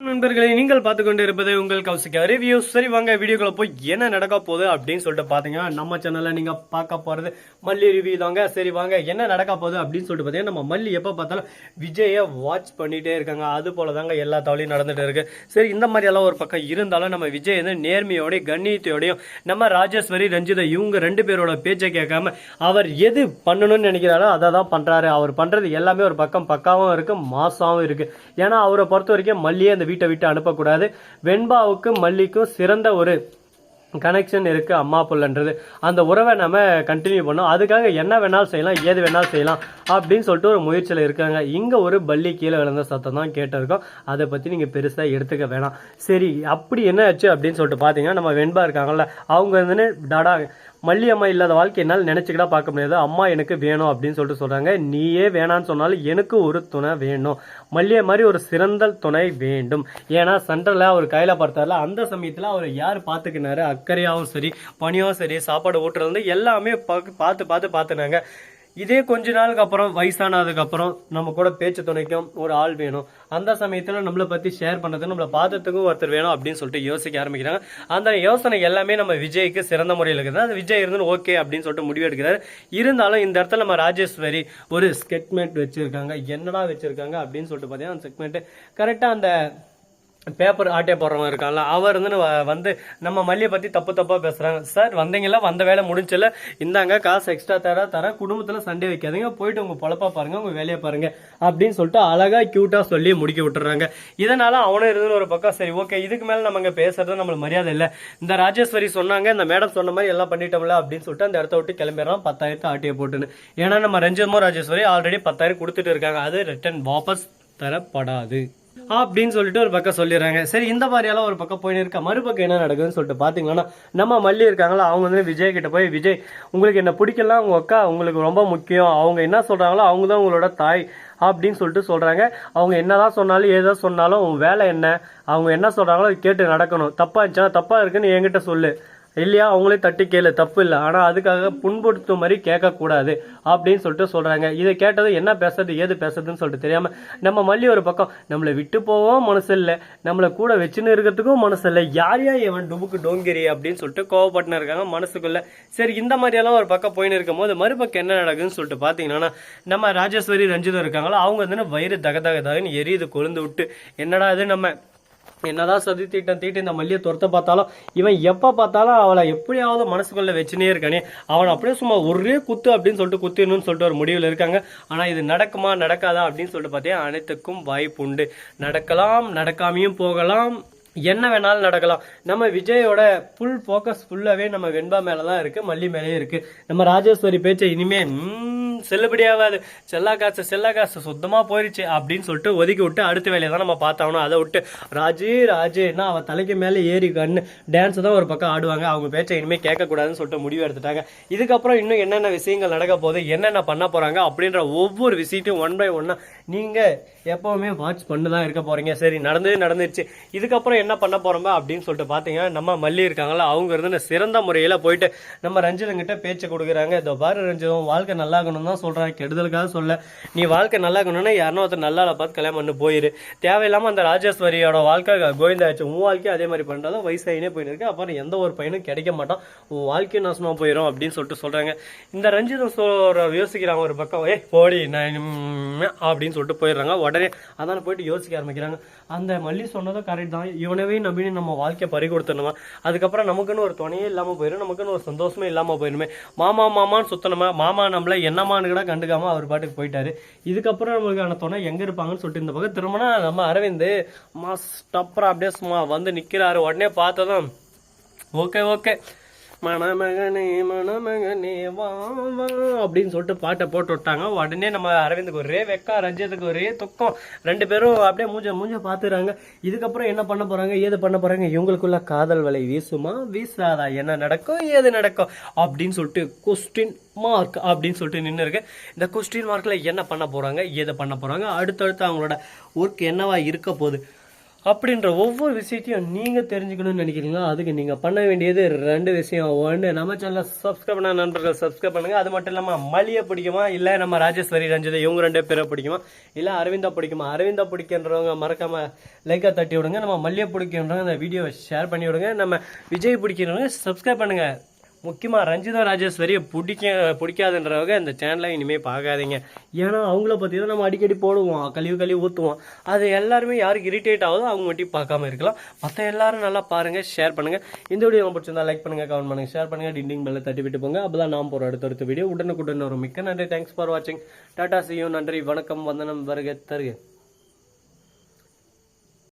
நண்பர்களை நீங்கள் பார்த்து கொண்டு இருப்பது உங்கள் கௌசிகா ரிவ்யூ சரி வாங்க வீடியோக்குள்ள போய் என்ன நடக்க போகுது அப்படின்னு சொல்லிட்டு பாத்தீங்கன்னா நம்ம சேனல்ல நீங்க பார்க்க போறது மல்லி ரிவ்யூ தாங்க. சரி வாங்க என்ன நடக்க போகுது அப்படின்னு சொல்லிட்டு பாத்தீங்கன்னா நம்ம மல்லி எப்ப பார்த்தாலும் விஜய வாட்ச் பண்ணிட்டே இருக்காங்க. அது போல தாங்க எல்லா தவளையும் நடந்துட்டு இருக்கு. சரி இந்த மாதிரி எல்லாம் ஒரு பக்கம் இருந்தாலும் நம்ம விஜய் வந்து நேர்மையோடையும் கண்ணியத்தையோடையும் நம்ம ராஜேஸ்வரி ரஞ்சிதா இவங்க ரெண்டு பேரோட பேச்சை கேட்காம அவர் எது பண்ணணும்னு நினைக்கிறாரோ அதை தான் பண்றாரு. அவர் பண்றது எல்லாமே ஒரு பக்கம் பக்காவும் இருக்கு மாசாவும் இருக்கு. ஏன்னா அவரை பொறுத்த வரைக்கும் மல்லியே அந்த வீட்டை விட்டு அனுப்பக்கூடாது. வெண்பாவுக்கும் மல்லிக்கும் சிறந்த ஒரு கனெக்ஷன் இருக்கு அம்மா புள்ளன்றது. அந்த உறவை நம்ம கண்டினியூ பண்ணோம் அதுக்காக என்ன வேணாலும் செய்யலாம் ஏது வேணாலும் செய்யலாம் அப்படின்னு சொல்லிட்டு ஒரு முயற்சியில் இருக்காங்க. இங்கே ஒரு பள்ளி கீழே விழுந்த சத்தம் தான் கேட்டிருக்கோம். அதை பற்றி நீங்கள் பெருசாக எடுத்துக்க வேணாம். சரி அப்படி என்ன ஆச்சு அப்படின்னு சொல்லிட்டு பார்த்தீங்கன்னா நம்ம வெண்பா இருக்காங்கல்ல அவங்க வந்து டாடா மல்லி அம்மா இல்லாத வாழ்க்கை என்னால் நினைச்சுக்கிட்டா பார்க்க முடியாது. அம்மா எனக்கு வேணும் அப்படின்னு சொல்லிட்டு சொல்கிறாங்க நீயே வேணான்னு சொன்னாலும் எனக்கு ஒரு துணை வேணும். மல்லிய மாதிரி ஒரு சிறந்த துணை வேண்டும். ஏன்னா சென்ட்ரல்ல அவர் கையில் பார்த்தார்ல அந்த சமயத்தில் அவர் யார் பார்த்துக்கினாரு? அக்கறையாகவும் சரி பணியாகவும் சரி சாப்பாடு ஊட்டுறது வந்து எல்லாமே பாக்கு- பார்த்து பார்த்து பார்த்துனாங்க. இதே கொஞ்ச நாளுக்கு அப்புறம் வயசானதுக்கு அப்புறம் நம்ம கூட பேச்சு துணைக்கும் ஒரு ஆள் வேணும். அந்த சமயத்தில் நம்மளை பற்றி ஷேர் பண்ணுறது நம்மளை பார்த்ததுக்கும் ஒருத்தர் வேணும் அப்படின்னு சொல்லிட்டு யோசிக்க ஆரம்பிக்கிறாங்க. அந்த யோசனை எல்லாமே நம்ம விஜய்க்கு சிறந்த முறையில் இருக்குது. அது விஜய் இருந்து ஓகே அப்படின்னு சொல்லிட்டு முடிவு எடுக்கிறாரு. இருந்தாலும் இந்த இடத்துல நம்ம ராஜேஸ்வரி ஒரு ஸ்கெட்மெண்ட் வச்சுருக்காங்க. என்னடா வச்சுருக்காங்க அப்படின்னு சொல்லிட்டு பார்த்தீங்கன்னா அந்த செக்மெண்ட் கரெக்டாக அந்த பேப்பர் ஆட்டே போடுறவங்க இருக்கான்ல அவர் வந்து வ- வந்து நம்ம மல்லியை பற்றி தப்பு தப்பாக பேசுகிறாங்க சார் வந்தீங்களா? வந்த வேலை முடிஞ்சல. இந்தாங்க காசு எக்ஸ்ட்ரா தர தர குடும்பத்தில் சண்டை வைக்காதீங்க. போயிட்டு உங்கள் பொழப்பா பாருங்கள் உங்கள் வேலையை பாருங்கள் அப்படின்னு சொல்லிட்டு அழகாக க்யூட்டாக சொல்லி முடிக்க விட்டுறாங்க. இதனால் அவனும் இருந்து ஒரு பக்கம் சரி ஓகே இதுக்கு மேலே நம்ம இங்கே பேசுறது நம்மளுக்கு மரியாதை இல்லை. இந்த ராஜேஸ்வரி சொன்னாங்க இந்த மேடம் சொன்ன மாதிரி எல்லாம் பண்ணிட்டோம்ல அப்படின்னு சொல்லிட்டு அந்த இடத்த விட்டு கிளம்பிடுறான் பத்தாயிரத்து ஆட்டியை போட்டுன்னு. ஏன்னா நம்ம ரஞ்சமோ ராஜேஸ்வரி ஆல்ரெடி பத்தாயிரம் கொடுத்துட்டு இருக்காங்க. அது ரிட்டன் வாபஸ் தரப்படாது. அப்படின்னு சொல்லிட்டு ஒரு பக்கம் சொல்லிடுறாங்க. சரி இந்த மாதிரியெல்லாம் ஒரு பக்கம் போயின்னு இருக்கா மறுபக்கம் என்ன நடக்குதுன்னு சொல்லிட்டு பார்த்தீங்கன்னா நம்ம மல்லி இருக்காங்களா? அவங்க வந்து விஜய் கிட்ட போய் விஜய் உங்களுக்கு என்ன பிடிக்கலாம் உங்க அக்கா உங்களுக்கு ரொம்ப முக்கியம். அவங்க என்ன சொல்றாங்களோ அவங்க தான் உங்களோட தாய் அப்படின்னு சொல்லிட்டு சொல்கிறாங்க அவங்க என்னதான் சொன்னாலும் ஏதோ சொன்னாலும் உன் வேலை என்ன? அவங்க என்ன சொல்கிறாங்களோ அதை கேட்டு நடக்கணும். தப்பாக இருந்துச்சுன்னா தப்பாக இருக்குன்னு என்கிட்ட சொல்லு. இல்லையா? அவங்களே தட்டி கேளு தப்பு இல்லை. ஆனால் அதுக்காக புண்படுத்தும் மாதிரி கேட்கக்கூடாது அப்படின்னு சொல்லிட்டு சொல்கிறாங்க இதை கேட்டது என்ன பேசுறது ஏது பேசுறதுன்னு சொல்லிட்டு தெரியாமல் நம்ம மல்லி ஒரு பக்கம் நம்மளை விட்டு போகவும் மனசு இல்லை. நம்மளை கூட வச்சுன்னு இருக்கிறதுக்கும் மனசு இல்லை. யார் யார் இவன் டுபுக்கு டோங்கிரி அப்படின்னு சொல்லிட்டு கோவப்பட்டுன்னு இருக்காங்க மனசுக்குள்ள. சரி இந்த மாதிரியெல்லாம் ஒரு பக்கம் போயின்னு இருக்கும்போது மறுபக்கம் என்ன நடக்குதுன்னு சொல்லிட்டு பார்த்தீங்கன்னா நம்ம ராஜேஸ்வரி ரஞ்சிதம் இருக்காங்களோ? அவங்க வந்து வயிறு தக தகதாகன்னு எரியுது கொழுந்து விட்டு. என்னடா இது நம்ம என்னதான் சதி தீட்டம் தீட்டு இந்த மல்லியை துரத்த பார்த்தாலும் இவன் எப்போ பார்த்தாலும் அவளை எப்படியாவது மனசுக்குள்ள வச்சுனே இருக்கானே. அவன் அப்படியே சும்மா ஒரே குத்து அப்படின்னு சொல்லிட்டு குத்திடணும்னு சொல்லிட்டு ஒரு முடிவில் இருக்காங்க. ஆனால் இது நடக்குமா நடக்காதா அப்படின்னு சொல்லிட்டு பார்த்தீங்கன்னா அனைத்துக்கும் வாய்ப்பு உண்டு. நடக்கலாம் நடக்காமையும் போகலாம். என்ன வேணாலும் நடக்கலாம். நம்ம விஜயோட ஃபுல் ஃபோக்கஸ் ஃபுல்லாகவே நம்ம வெண்பா மேலே தான் இருக்குது மல்லி மேலேயே இருக்குது நம்ம ராஜேஸ்வரி பேச்சை இனிமேல் செல்லுபடியாகாது. செல்லா காசு செல்லா காசு சுத்தமாக போயிடுச்சு அப்படின்னு சொல்லிட்டு ஒதுக்கி விட்டு அடுத்த வேலையை தான் நம்ம பார்த்தாகணும். அதை விட்டு ராஜு ராஜுன்னா அவள் தலைக்கு மேலே ஏறி கண்ணு. டான்ஸ் தான் ஒரு பக்கம் ஆடுவாங்க. அவங்க பேச்சை இனிமேல் கேட்கக்கூடாதுன்னு சொல்லிட்டு முடிவு எடுத்துட்டாங்க. இதுக்கப்புறம் இன்னும் என்னென்ன விஷயங்கள் நடக்க போகுது என்னென்ன பண்ண போகிறாங்க அப்படின்ற ஒவ்வொரு விஷயத்தையும் ஒன் பை ஒன்னாக நீங்கள் எப்போவுமே வாட்ச் பண்ணி தான் இருக்க போகிறீங்க சரி நடந்தது நடந்துருச்சு. இதுக்கப்புறம் என்ன பண்ண போகிறோம் அப்படின்னு சொல்லிட்டு பார்த்தீங்கன்னா நம்ம மல்லி இருக்காங்களா அவங்க இருந்து சிறந்த முறையில் போயிட்டு நம்ம ரஞ்சிதங்கிட்ட பேச்சு கொடுக்குறாங்க. இதோ பாரு ரஞ்சிதம் வாழ்க்கை நல்லாகணும் தான் சொல்கிறேன் கெடுதலுக்காக சொல்ல. நீ வாழ்க்கை நல்லா இருக்கணும்னா யாரும் ஒருத்தர் நல்லால பார்த்து கல்யாணம் பண்ணி போயிரு. தேவையில்லாமல் அந்த ராஜேஸ்வரியோட வாழ்க்கை கோவிந்தாச்சு உன் வாழ்க்கையும் அதே மாதிரி பண்றதும் வயசாயினே போயிருக்கு இருக்கு. அப்புறம் எந்த ஒரு பையனும் கிடைக்க மாட்டான். உன் வாழ்க்கையும் நாசமாக போயிடும் அப்படின்னு சொல்லிட்டு சொல்கிறாங்க இந்த ரஞ்சிதம் சொல்ற யோசிக்கிறாங்க ஒரு பக்கம். ஏ போடி நான் அப்படின்னு சொல்லிட்டு போயிடுறாங்க. உடனே அதான போயிட்டு யோசிக்க ஆரம்பிக்கிறாங்க. அந்த மல்லி சொன்னதும் கரெக்ட் தான். இவனவே நம்பினு நம்ம வாழ்க்கையை பறி கொடுத்துடணுமா? அதுக்கப்புறம் நமக்குன்னு ஒரு துணையே இல்லாமல் போயிடும் நமக்குன்னு ஒரு சந்தோஷமே இல்லாமல் போயிடுமே. மாமா மாமான்னு சுத்தணுமா? மாமா நம்மள என்னமா கூட கண்டுக்காம அவர் பாட்டுக்கு போயிட்டாரு. இதுக்கப்புறம் நம்மளுக்கான துணை எங்க இருப்பாங்கன்னு சொல்லிட்டு இந்த பக்கம் திரும்பினா நம்ம அரவிந்த் மாஸ் டப்பரா அப்படியே சும்மா வந்து நிக்கிறாரு. உடனே பார்த்ததும் ஓகே ஓகே. மணமகனே மணமகனே வா வா அப்படின்னு சொல்லிட்டு பாட்டை போட்டு விட்டாங்க. உடனே நம்ம அரவிந்துக்கு ஒரே வெக்கா ரஞ்சித்துக்கு ஒரே துக்கம். ரெண்டு பேரும் அப்படியே மூஞ்ச மூஞ்ச பார்த்துறாங்க இதுக்கப்புறம் என்ன பண்ண போறாங்க? ஏது பண்ண போறாங்க? இவங்களுக்குள்ள காதல் வலை வீசுமா? வீசாதா? என்ன நடக்கும்? ஏது நடக்கும்? அப்படின்னு சொல்லிட்டு கொஸ்டின் மார்க் அப்படின்னு சொல்லிட்டு நின்று இருக்கு இந்த கொஸ்டின் மார்க்கில் என்ன பண்ண போறாங்க? ஏது பண்ண போறாங்க? அடுத்தடுத்து அவங்களோட ஒர்க் என்னவா இருக்க போகுது? அப்படின்ற ஒவ்வொரு விஷயத்தையும் நீங்கள் தெரிஞ்சுக்கணும்னு நினைக்கிறீங்களோ? அதுக்கு நீங்கள் பண்ண வேண்டியது ரெண்டு விஷயம். ஒன்று நம்ம சேனலை சப்ஸ்கிரைப் பண்ண நண்பர்கள் சப்ஸ்கிரைப் பண்ணுங்கள் அது மட்டும் இல்லாமல் மல்லியை பிடிக்குமா? இல்லை நம்ம ராஜேஸ்வரி ரஞ்சிதா இவங்க ரெண்டு பேரை பிடிக்குமா? இல்லை அரவிந்தா பிடிக்குமா? அரவிந்தா பிடிக்கின்றவங்க மறக்காம லைக்காக தட்டி விடுங்க நம்ம மல்லியை பிடிக்கின்றவங்க அந்த வீடியோவை ஷேர் பண்ணி விடுங்க நம்ம விஜய் பிடிக்கிறவங்க சப்ஸ்கிரைப் பண்ணுங்கள் முக்கியமாக ரஞ்சிதா ராஜேஸ்வரியை பிடிக்க பிடிக்காதுன்றவங்க இந்த சேனலை இனிமேல் பார்க்காதீங்க. ஏன்னா அவங்கள பற்றி தான் நம்ம அடிக்கடி போடுவோம் கழிவு கழிவு ஊற்றுவோம் அது எல்லாருமே யாருக்கு இரிட்டேட் ஆகுதோ அவங்க மட்டும் பார்க்காம இருக்கலாம். மற்ற எல்லாரும் நல்லா பாருங்கள் ஷேர் பண்ணுங்கள் இந்த வீடியோ உங்களுக்கு பிடிச்சிருந்தா லைக் பண்ணுங்கள் கமெண்ட் பண்ணுங்கள் ஷேர் பண்ணுங்கள் டிண்டிங் பெல்லை தட்டி விட்டு போங்க. அப்போ தான் நாம் போகிற அடுத்தடுத்த வீடியோ உடனுக்குடன் வரும். மிக்க நன்றி தேங்க்ஸ் ஃபார் வாட்சிங் டாடா சியூ நன்றி வணக்கம் வந்தனம் வருக தருக.